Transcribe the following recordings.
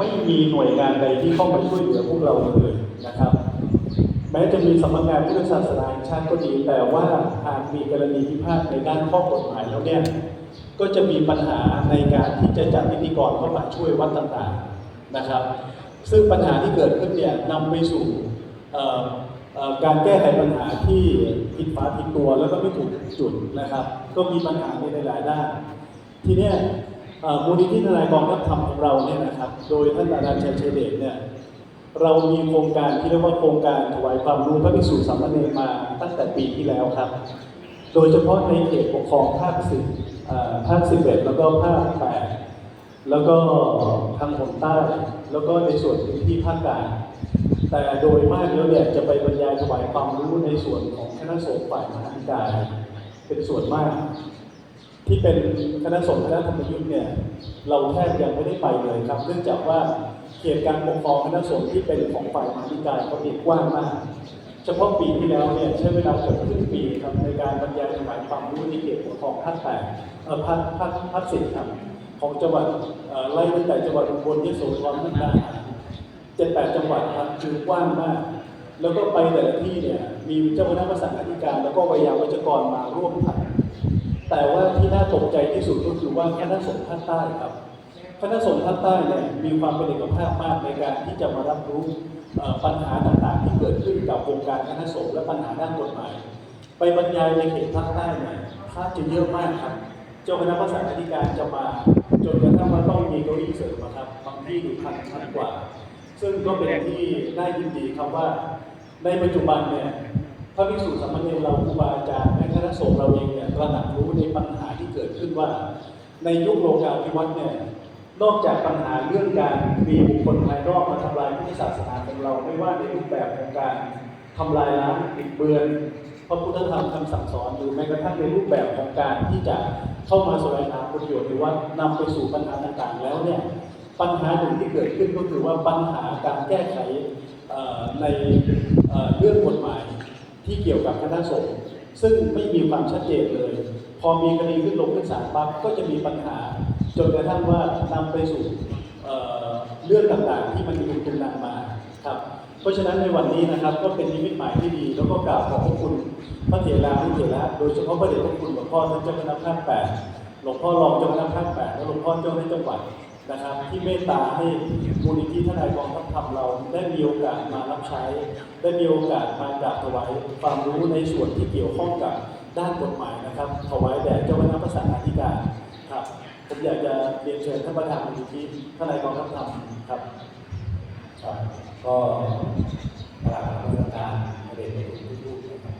ไม่มีหน่วยงานใดที่เข้ามาช่วยเหลือพวกเราเลยนะครับ แม้จะมีสำนักงานพุทธศาสนาชาติก็ดี แต่ว่าหากมีกรณีพิพาทในด้านข้อกฎหมายแล้วเนี่ยก็จะมีปัญหาในการที่จะจัดพิธีกรเข้ามาช่วยวัดต่างๆนะครับ ซึ่งปัญหาที่เกิดขึ้นเนี่ยนำไปสู่การแก้ไขปัญหาที่ผิดฝาผิดตัวแล้วก็ไม่ถูกจุดนะครับ ก็มีปัญหาในหลายๆด้าน ทีเนี้ย มูลนิธิทนายกองทัพธรรมของเราเนี่ยนะครับ โดยท่านอาจารย์ชัยเชยเดชเนี่ยเรามีโครงการที่เรียกว่าโครงการถวายความรู้พระภิกษุสามเณรมาตั้งแต่ปีที่แล้วครับ โดยเฉพาะในเขตปกครองภาคสิบภาคสิบเอ็ดแล้วก็ภาคแปดแล้วก็ทางหนใต้แล้วก็ในส่วนพื้นที่ภาคกลางแต่โดยมากแล้วเนี่ยจะไปบรรยายถวายความรู้ในส่วนของคณะสงฆ์ฝ่ายมหาธิการเป็นส่วนมาก ที่เป็นคณะสงฆ์คณะธรรมยุทธ์เนี่ยเราแทบยังไม่ได้ไปเลยครับ เนื่องจากว่าเขตการปกครองคณะสงฆ์ที่เป็นของฝ่ายมหาธิการเขาเอกกว้างมาก เฉพาะปีที่แล้วเนี่ยใช้เวลาเกือบครึ่งปีครับในการบรรยายถวายความรู้ในเขตปกครองภาคแปดเอ่อภาคภาคภาคสิบครับของจังหวัดเอ่อไล่ตั้งแต่จังหวัดอุบลยโสธรมุกดาหาเจ็ดแปดจังหวัดครับคือกว้างมาก แล้วก็ไปแต่ละที่เนี่ยมีเจ้าคณะภาษาธิการ แล้วก็วิยาวัจกรมาร่วมทำ แต่ว่าที่น่าตกใจที่สุดก็คือว่าคณะสงฆ์ภาคใต้ครับคณะสงฆ์ภาคใต้เนี่ยมีความเป็นเอกภาพมากในการที่จะมารับรู้ปัญหาต่างๆ ที่เกิดขึ้นกับวงการคณะสงฆ์และปัญหาด้านกฎหมาย ไปบรรยายในเขตภาคใต้เนี่ยพระจะเยอะมากครับ เจ้าคณะภาษาธิการจะมา จนกระทั่งว่าต้องมีเก้าอี้เสริมครับบางที่ดูพันพันกว่า ซึ่งก็เป็นที่น่ายินดีครับว่า ในปัจจุบันเนี่ยพระภิกษุสามเณรเราครูบาอาจารย์ ณะสงฆ์เราเองเนี่ยระหนักรู้ในปัญหาที่เกิดขึ้นว่า ในยุคโลกาภิวัตน์เนี่ยนอกจากปัญหาเรื่องการมีบุคคลภายนอกมาทำลายพุทธศาสนาของเราไม่ว่าในรูปแบบของการทำลายล้างปิดเบือนพระพุทธธรรมคำสั่งสอนหรือแม้กระทั่งในรูปแบบของการที่จะเข้ามาแสวงหาประโยชน์หรือว่านำไปสู่ปัญหาต่างๆ แล้วเนี่ยปัญหาหนึ่งที่เกิดขึ้นก็คือว่าปัญหาการแก้ไขในเรื่องกฎหมายที่เกี่ยวกับคณะสงฆ์ ซึ่งไม่มีความชัดเจนเลย พอมีคดีขึ้นลงขึ้นศาลปั๊บก็จะมีปัญหา จนกระทั่งว่านำไปสู่เเรื่องต่างๆ ที่มันมีตุนนำมาครับเพราะฉะนั้นในวันนี้นะครับก็เป็นนิมิตหมายที่ดี แล้วก็กราบขอบพระคุณพระเถรานุเถระโดยเฉพาะพระเดชพระคุณหลวงพ่อท่านเจ้าคณะภาคแปดหลวงพ่อรองเจ้าคณะภาคแปดและหลวงพ่อเจ้าคณะจังหวัด นะครับ ที่เมตตาให้มูลนิธิทนายกองทัพธรรมเราได้มีโอกาสมารับใช้ ได้มีโอกาสมากราบถวายความรู้ในส่วนที่เกี่ยวข้องกับด้านกฎหมายนะครับถวายแด่เจ้าคณะภาษาธิการครับผมอยากจะเรียนเชิญท่านประธานมูลนิธิทนายกองทัพธรรมครับครับก็กราบนมัสการพระเดชพระคุณทุกๆนะครับ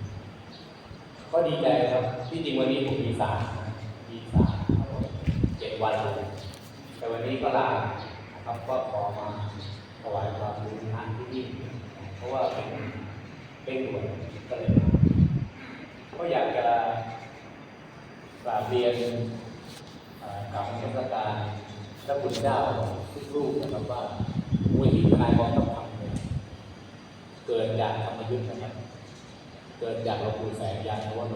ก็ดีใจครับที่จริงวันนี้ผมมีสารมีสารเจ็ดวันเลย วันนี้ก็ลานะครับก็ขอมาถวายความรู้งานที่นี่เพราะว่าเป็นเป็นด่วนก็เลยก็อยากจะกราบเรียนเอ่อกราบนมัสการพระคุณเจ้าทุกรูปนะครับว่ามูลที่ทนายกองทัพธรรมเนี่ยเกิดจากธรรมยุทธ์นะครับเกิดจากหลวงปู่แสงยานวโน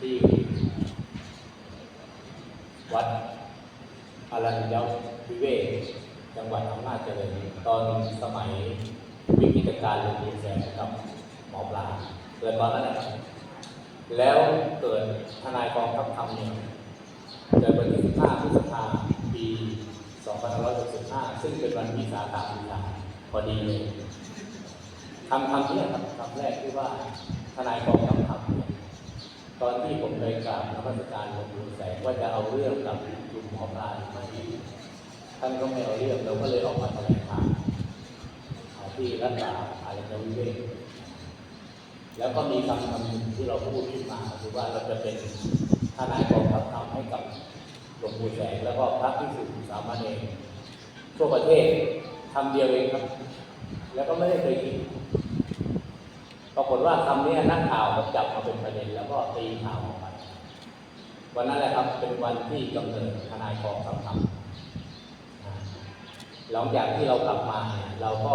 ที่วัด อารัญญวิเวกจังหวัดอำนาจเจริญตอนสมัยวิกฤตการณ์หลวงปู่แสงกับหมอปลาเกิดตอนนั้นนะครับแล้วเกิดทนายกองทัพธรรมเนี่ยเกิดวันที่15พฤษภาคมปี2565 ซึ่งเป็นวันวิสาขบูชาพอดีเลยคำคำนี้ครับคำแรกที่ว่าทนายกองทัพธรรม ตอนที่ผมไปกราบนมัสการหลวงปู่แสงว่าจะเอาเรื่องกับกลุ่มหมอปลาไหมท่านก็ไม่เอาเรื่องเราก็เลยออกมาแถลงข่าวที่รัฐบาลอารัญญวิเวกแล้วก็มีคำคำหนึ่งที่เราพูดขึ้นมาคือว่าเราจะเป็นทนายกองทัพธรรมให้กับหลวงปู่แสงแล้วก็พระภิกษุสามเณรทั่วประเทศคำเดียวเองครับ แล้วก็ไม่ได้เคยคิดปรากฏ ว่าคำนี้นักข่าวก็จับมาเป็นประเด็นแล้วก็ตีข่าวออกไปวันนั้นแหละครับเป็นวันที่กำเนิดทนายกองทัพธรรมอ่าหลังจากที่เรากลับมาเนี่ยเราก็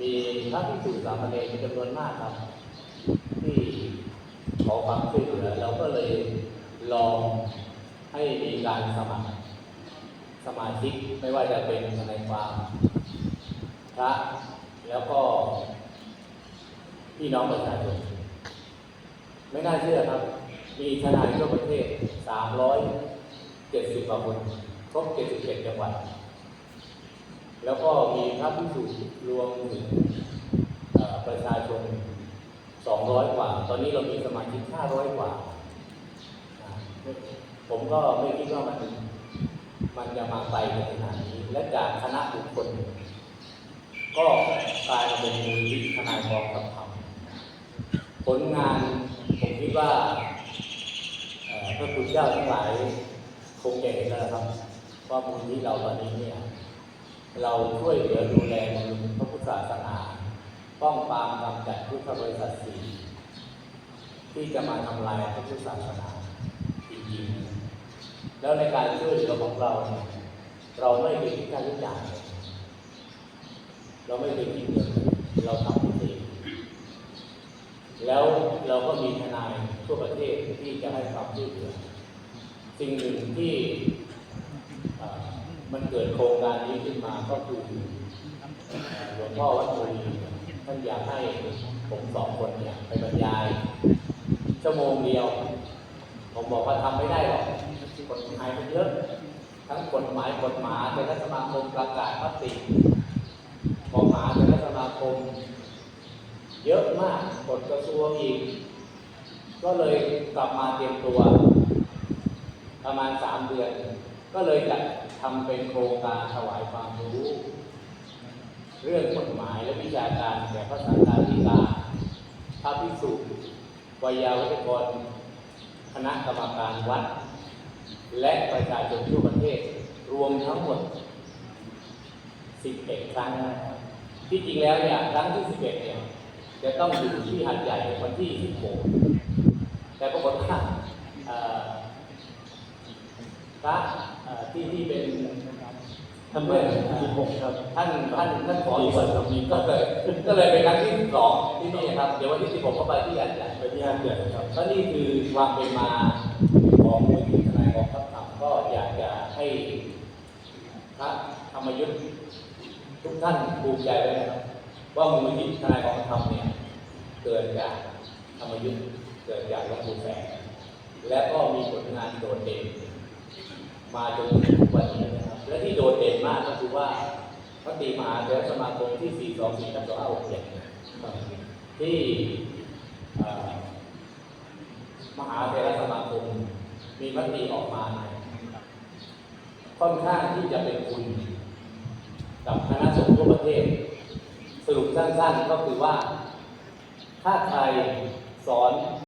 มีพระภิกษุสามเณรเป็นจำนวนมากครับ ที่ขอความช่วยเหลือเราก็เลยลองให้มีการสมัครสสมาชิกไม่ว่าจะเป็นทนายความพระแล้วก็ พี่น้องประชาชนไม่น่าเชื่อครับ มีทนายทั่วประเทศ 370กว่าคนครบ77จังหวัด แล้วก็มีพระพิสุรวมถึงประชาชน 200 กว่า ตอนนี้เรามีสมาชิก 500 กว่าอ่าผมก็ไม่คิดว่ามันมันจะมาไปในขนาดนี้ และจากคณะบุคคล ก็กลายมาเป็นมูลนิธิทนายกองกับธรรม ผลงานผมคิดว่าพระคุณเจ้าทั้งหลายคงเห็นแล้วครับว่ามูลนิธิเราตอนนี้เนี่ยเราช่วยเหลือดูแลบำรุงพระพุทธศาสนาป้องปรามกำจัดพุทธบริษัทสีที่จะมาทำลายพระพุทธศาสนาจริงๆแล้วในการช่วยเหลือของเราเนี่ยเราไม่เคยคิดค่าใช้จ่ายเราไม่เคยคิดเงินเราทำ แล้วเราก็มีทนายทั่วประเทศที่จะให้ความช่วยเหลือสิ่งหนึ่งที่มันเกิดโครงการนี้ขึ้นมาก็คือหลวงพ่อวัดบุรีท่านอยากให้ผมสองคนเนี่ยไปบรรยายชั่วโมงเดียว ผมบอกว่าทำไม่ได้หรอกกฎหมายมันเยอะ ทั้งกฎหมายกฎหมายแต่ละสมาคมประกาศมติกฎหมายแต่ละสมาคม เยอะมากกฎกระทรวงอีก ก็เลยกลับมาเตรียมตัว ประมาณสามเดือน ก็เลยจัดทำเป็นโครงการถวายความรู้ เรื่องกฎหมายและวิชาการแก่พระสังฆาธิการพระภิกษุวัยาวัจกรคณะกรรมการวัด และประชาชนทั่วประเทศรวมทั้งหมด 11 ครั้งนะที่จริงแล้วเนี่ยครั้งที่ 11 เนี่ย จะต้องอยู่ที่หัดใหญ่วันที่16แต่ปรากฏว่าเอ่อพระเอ่อที่ที่เป็นท่านเมื่อที่หกครับท่านท่านท่านขออีกวันนี้ก็เลยก็เลยเป็นครั้งที่สองที่นี่ครับ เดี๋ยววันที่16ก็ไปที่หัดใหญ่ไปที่ห้างใหญ่ครับก็นี่คือความเป็นมาของมูลนิธิทนายของพระธรรมก็อยากจะให้พระธรรมยุทธ์ทุกท่านภูมิใจไว้นะครับ ว่ามูลนิธิทนายของพระธรรมเนี่ยเกิดจากธรรมยุทธ์เกิดจากหลวงปู่แสงและก็มีผลงานโดดเด่น มาจนถึงทุกวันนี้นะครับและที่โดดเด่นมากก็คือว่ามติมหาเถรสมาคมที่ 424กับ2567 ที่เอ่มหาเถรสมาคมมีมติออกมาเนี่ยค่อนข้างที่จะเป็นคุณ กับคณะสงฆ์ทั่วประเทศ รุปสั้นๆก็คือว่า ถ้าใครสอน